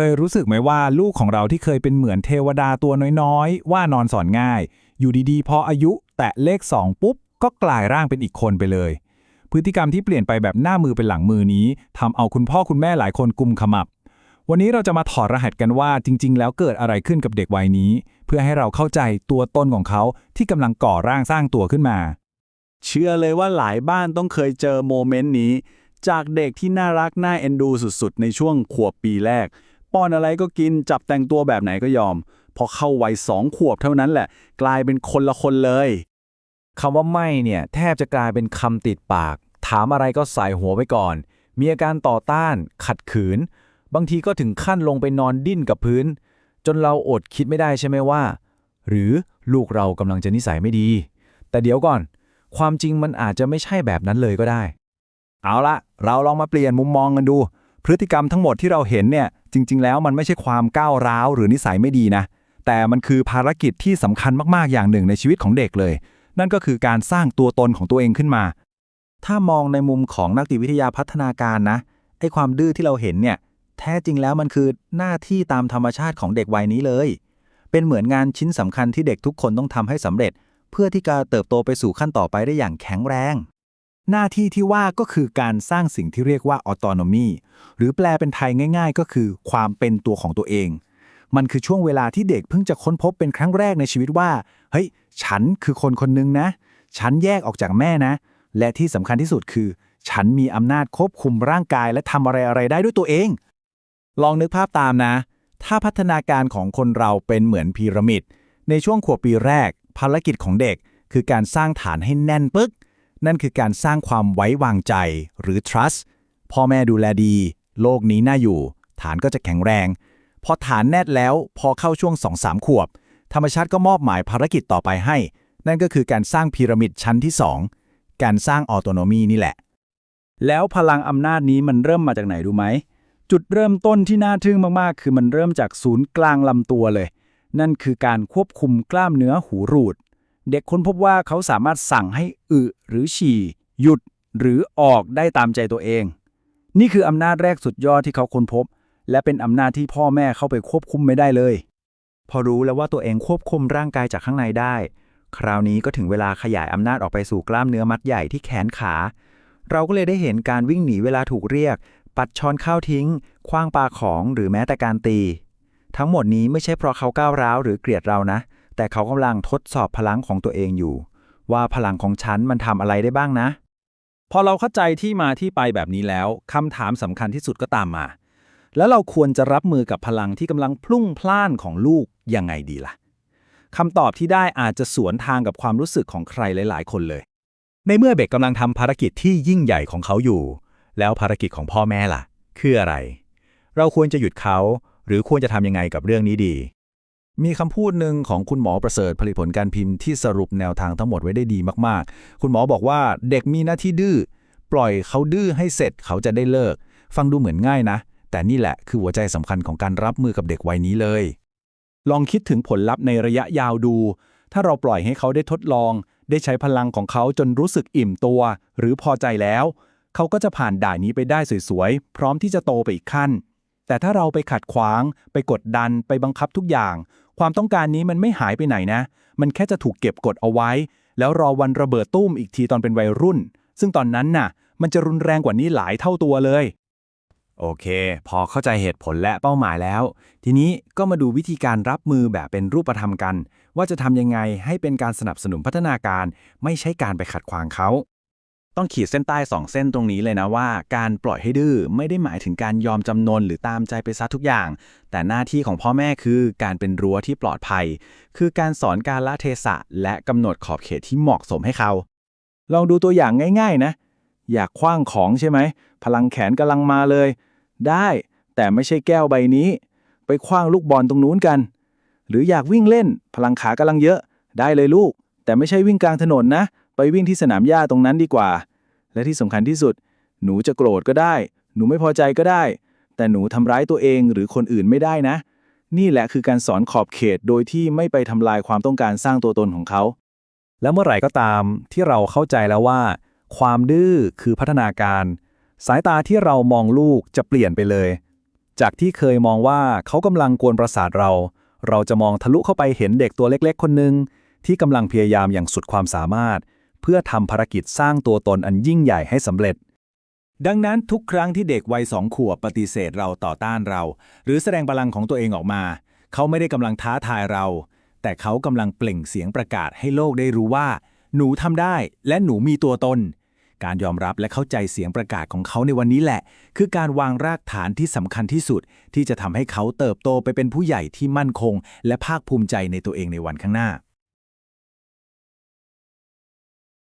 เคยรู้สึกไหมว่าลูกของเราที่เคยเป็นเหมือนเทวดาตัวน้อยๆ ว่านอนสอนง่าย อยู่ดีๆ พออายุแตะเลข 2 ปุ๊บ ก็กลายร่างเป็นอีกคนไปเลย พฤติกรรมที่เปลี่ยนไปแบบหน้ามือเป็นหลังมือนี้ทำเอาคุณพ่อคุณแม่หลายคนกุมขมับ วันนี้เราจะมาถอดรหัสกันว่าจริง ๆ แล้วเกิดอะไรขึ้นกับเด็กวัยนี้ เพื่อให้เราเข้าใจตัวตนของเขาที่กำลังก่อร่างสร้างตัวขึ้นมา เชื่อเลยว่าหลายบ้านต้องเคยเจอโมเมนต์นี้ จากเด็กที่น่ารักน่าเอ็นดูสุดๆ ในช่วงขวบปีแรก ป้อนอะไรก็กิน จับแต่งตัวแบบไหนก็ยอม พอเข้าวัยสองขวบเท่านั้นแหละ กลายเป็นคนละคนเลยคำว่าไม่เนี่ยแทบจะกลายเป็นคำติดปาก ถามอะไรก็ใส่หัวไว้ก่อน มีอาการต่อต้าน ขัดขืน บางทีก็ถึงขั้นลงไปนอนดิ้นกับพื้น จนเราอดคิดไม่ได้ใช่ไหมว่า หรือลูกเรากำลังจะนิสัยไม่ดี แต่เดี๋ยวก่อน ความจริงมันอาจจะไม่ใช่แบบนั้นเลยก็ได้ เอาละเราลองมาเปลี่ยนมุมมองกันดู พฤติกรรมทั้งหมดที่เราเห็นเนี่ยจริง ๆ แล้วมันไม่ใช่ความก้าวร้าวหรือนิสัยไม่ดีนะ แต่มันคือภารกิจที่สำคัญมากๆอย่างหนึ่งในชีวิตของเด็กเลย นั่นก็คือการสร้างตัวตนของตัวเองขึ้นมา ถ้ามองในมุมของนักจิตวิทยาพัฒนาการนะไอ้ความดื้อที่เราเห็นเนี่ยแท้จริงแล้วมันคือหน้าที่ตามธรรมชาติของเด็กวัยนี้เลย เป็นเหมือนงานชิ้นสำคัญที่เด็กทุกคนต้องทำให้สำเร็จ เพื่อที่จะเติบโตไปสู่ขั้นต่อไปได้อย่างแข็งแรง หน้าที่ที่ว่าก็คือการสร้างสิ่งที่เรียกว่า autonomy หรือแปลเป็นไทยง่าย ๆ ก็คือความเป็นตัวของตัวเอง มันคือช่วงเวลาที่เด็กเพิ่งจะค้นพบเป็นครั้งแรกในชีวิตว่า เฮ้ย ฉันคือคนคนหนึ่งนะ ฉันแยกออกจากแม่นะ และที่สำคัญที่สุดคือ ฉันมีอำนาจควบคุมร่างกายและทำอะไรอะไรได้ด้วยตัวเอง ลองนึกภาพตามนะ ถ้าพัฒนาการของคนเราเป็นเหมือนพีระมิดในช่วงขวบปีแรก ภารกิจของเด็ก คือการสร้างฐานให้แน่นปึ๊ก นั่นคือการสร้างความไว้วางใจ หรือ trust พ่อแม่ดูแลดี โลกนี้น่าอยู่ ฐานก็จะแข็งแรง พอฐานแน่นแล้ว พอเข้าช่วง2-3ขวบ ธรรมชาติก็มอบหมายภารกิจต่อไปให้ นั่นก็คือการสร้างพีระมิดชั้นที่ 2 การสร้างออโตโนมีนี่แหละ แล้วพลังอำนาจนี้มันเริ่มมาจากไหนรู้ไหม จุดเริ่มต้นที่น่าทึ่งมากๆ คือมันเริ่มจากศูนย์กลางลำตัวเลย นั่นคือการควบคุมกล้ามเนื้อหูรูด เด็กค้นพบว่าเขาสามารถสั่งให้อึหรือฉี่ หยุดหรือออกได้ตามใจตัวเอง นี่คืออำนาจแรกสุดยอดที่เขาค้นพบ และเป็นอำนาจที่พ่อแม่เข้าไปควบคุมไม่ได้เลย พอรู้แล้วว่าตัวเองควบคุมร่างกายจากข้างในได้ คราวนี้ก็ถึงเวลาขยายอำนาจออกไปสู่กล้ามเนื้อมัดใหญ่ที่แขนขา เราก็เลยได้เห็นการวิ่งหนีเวลาถูกเรียก ปัดช้อนข้าวทิ้งคว้างปลาของหรือแม้แต่การตี ทั้งหมดนี้ไม่ใช่เพราะเขาก้าวร้าวหรือเกลียดเรานะ แต่เขากำลังทดสอบพลังของตัวเองอยู่ ว่าพลังของฉันมันทำอะไรได้บ้างนะ พอเราเข้าใจที่มาที่ไปแบบนี้แล้วคำถามสำคัญที่สุดก็ตามมา แล้วเราควรจะรับมือกับพลังที่กำลังพลุ่งพล่านของลูกยังไงดีล่ะคำตอบที่ได้อาจจะสวนทางกับความรู้สึกของใครหลาย ๆ คนเลย ในเมื่อเด็กกำลังทำภารกิจที่ยิ่งใหญ่ของเขาอยู่ แล้วภารกิจของพ่อแม่ล่ะ คืออะไร เราควรจะหยุดเขา หรือควรจะทำยังไงกับเรื่องนี้ดี มีคำพูดหนึ่งของคุณหมอประเสริฐผลิตผลการพิมพ์ที่สรุปแนวทางทั้งหมดไว้ได้ดีมากๆ คุณหมอบอกว่าเด็กมีหน้าที่ดื้อ ปล่อยเขาดื้อให้เสร็จเขาจะได้เลิก ฟังดูเหมือนง่ายนะ แต่นี่แหละคือหัวใจสำคัญของการรับมือกับเด็กวัยนี้เลย ลองคิดถึงผลลัพธ์ในระยะยาวดู ถ้าเราปล่อยให้เขาได้ทดลอง ได้ใช้พลังของเขาจนรู้สึกอิ่มตัว หรือพอใจแล้ว เขาก็จะผ่านด่านนี้ไปได้สวยๆ พร้อมที่จะโตไปอีกขั้น แต่ถ้าเราไปขัดขวาง ไปกดดัน ไปบังคับทุกอย่าง ความต้องการนี้มันไม่หายไปไหนนะ มันแค่จะถูกเก็บกดเอาไว้ แล้วรอวันระเบิดตุ้มอีกทีตอนเป็นวัยรุ่น ซึ่งตอนนั้นน่ะ มันจะรุนแรงกว่านี้หลายเท่าตัวเลย โอเค พอเข้าใจเหตุผลและเป้าหมายแล้ว ทีนี้ก็มาดูวิธีการรับมือแบบเป็นรูปธรรมกัน ว่าจะทำยังไงให้เป็นการสนับสนุนพัฒนาการ ไม่ใช่การไปขัดขวางเขา ต้องขีดเส้นใต้สองเส้นตรงนี้เลยนะว่า การปล่อยให้ดื้อไม่ได้หมายถึงการยอมจำนนหรือตามใจไปซะทุกอย่าง แต่หน้าที่ของพ่อแม่คือการเป็นรั้วที่ปลอดภัย คือการสอนการละเทศะ และกำหนดขอบเขตที่เหมาะสมให้เขา ลองดูตัวอย่างง่าย ๆ นะ อยากคว้างของใช่ไหมพลังแขนกำลังมาเลย ได้แต่ไม่ใช่แก้วใบนี้ ไปคว้างลูกบอลตรงนู้นกัน หรืออยากวิ่งเล่น พลังขากำลังเยอะ ได้เลยลูก แต่ไม่ใช่วิ่งกลางถนนนะ ไปวิ่งที่สนามหญ้าตรงนั้นดีกว่า และที่สำคัญที่สุด หนูจะโกรธก็ได้ หนูไม่พอใจก็ได้ แต่หนูทำร้ายตัวเองหรือคนอื่นไม่ได้นะ นี่แหละคือการสอนขอบเขตโดยที่ไม่ไปทำลายความต้องการสร้างตัวตนของเขา แล้วเมื่อไหร่ก็ตามที่เราเข้าใจแล้วว่า ความดื้อคือพัฒนาการ สายตาที่เรามองลูกจะเปลี่ยนไปเลย จากที่เคยมองว่าเขากำลังกวนประสาทเรา เราจะมองทะลุเข้าไปเห็นเด็กตัวเล็ก ๆ คนหนึ่งที่กำลังพยายามอย่างสุดความสามารถ เพื่อทำภารกิจสร้างตัวตนอันยิ่งใหญ่ให้สำเร็จ ดังนั้นทุกครั้งที่เด็กวัยสองขวบปฏิเสธเราต่อต้านเรา หรือแสดงพลังของตัวเองออกมา เขาไม่ได้กำลังท้าทายเรา แต่เขากำลังเปล่งเสียงประกาศให้โลกได้รู้ว่า หนูทำได้และหนูมีตัวตน การยอมรับและเข้าใจเสียงประกาศของเขาในวันนี้แหละ คือการวางรากฐานที่สำคัญที่สุด ที่จะทำให้เขาเติบโตไปเป็นผู้ใหญ่ที่มั่นคง และภาคภูมิใจในตัวเองในวันข้างหน้า